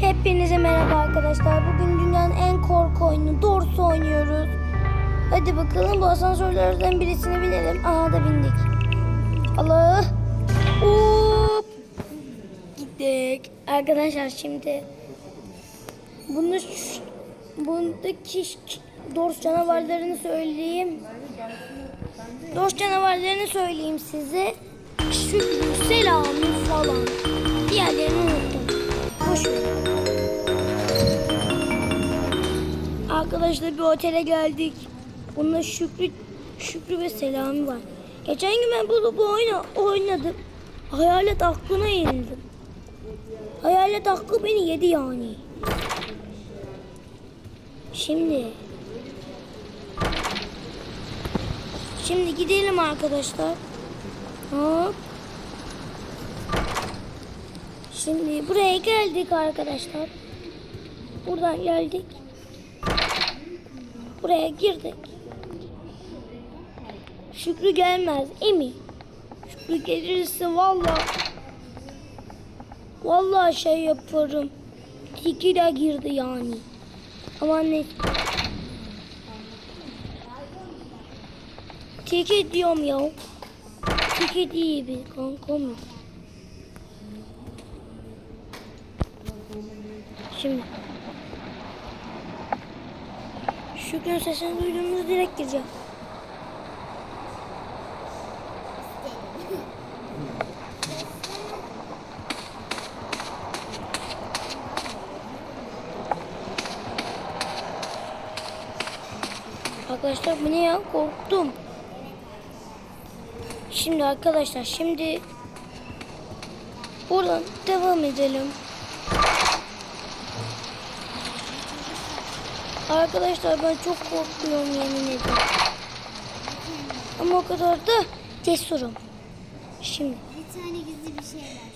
Hepinize merhaba arkadaşlar. Bugün dünyanın en korku oyunu Doors oynuyoruz. Hadi bakalım bu asansörlerden birisini binelim. Aha da bindik. Allah. Hop. Gittik. Arkadaşlar şimdi bunu bundaki Doors canavarlarını söyleyeyim. Doors canavarlarını söyleyeyim size. Şükrü, selamı falan. Diğerlerini unuttum. Verin. Arkadaşlar bir otele geldik. Bunda Şükrü, Şükrü ve Selami var. Geçen gün ben bunu bu oyunu oynadım. Hayalet aklına yenildim. Hayalet aklı beni yedi yani. Şimdi Şimdi gidelim arkadaşlar. Hop. Şimdi buraya geldik arkadaşlar. Buradan geldik. Buraya girdik. Şükrü gelmez. Emi. Şükrü gelirse valla Vallahi şey yaparım. Tiki de girdi yani. Ama ne? Tiki diyorum ya. Tiki değil bir kankam. yok. Şimdi. Şükrü'nün sesini duyduğumuz direkt gireceğim. Arkadaşlar bu ne ya? Korktum. Şimdi arkadaşlar şimdi buradan devam edelim. Arkadaşlar ben çok korkuyorum yemin ederim. Ama o kadar da cesurum. Şimdi Bir tane gizli bir şey var.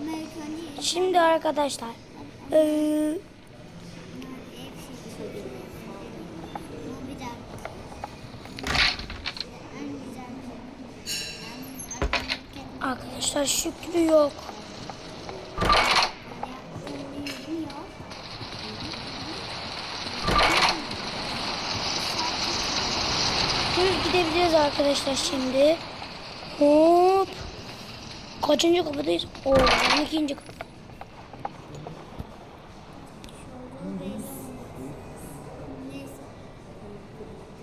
Amerikan şimdi arkadaşlar. En arkadaşlar Şükrü yok. Gidebiliriz arkadaşlar şimdi. Hop. Kaçıncı kapıdayız? Oo, 12. kapı. Neyse.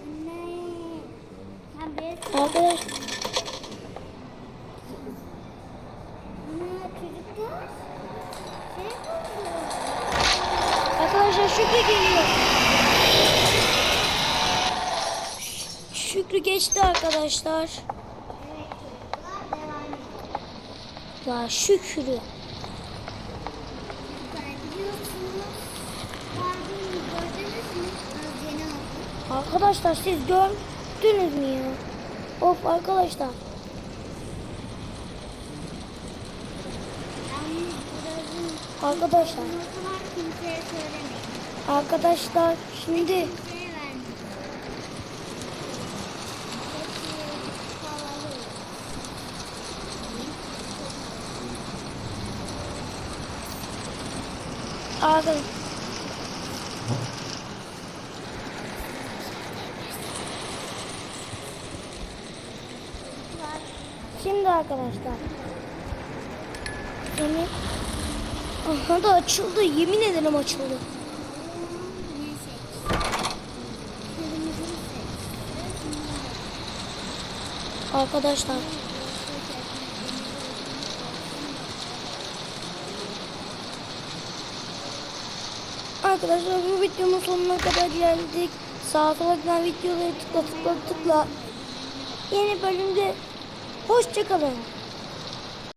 Anne. Ha bir Arkadaş, Ana çocuklar. Şey yapıyor. arkadaşlar Şükrü geliyor. Şükrü geçti arkadaşlar. Evet çocuklar devam edin. Ya Şükrü. Çocuklar biliyorsunuz. Barbie'yi gördünüz mü? Az yeni aldım. Arkadaşlar siz gördünüz mü ya? Of arkadaşlar. Arkadaşlar. Arkadaşlar şimdi Arkadaşlar. Şimdi arkadaşlar. Yemin. Aha da açıldı. Yemin ederim açıldı. Arkadaşlar. Arkadaşlar bu videonun sonuna kadar geldik. Sağa sola giden videoları tıkla tıkla tıkla. Yeni bölümde hoşçakalın.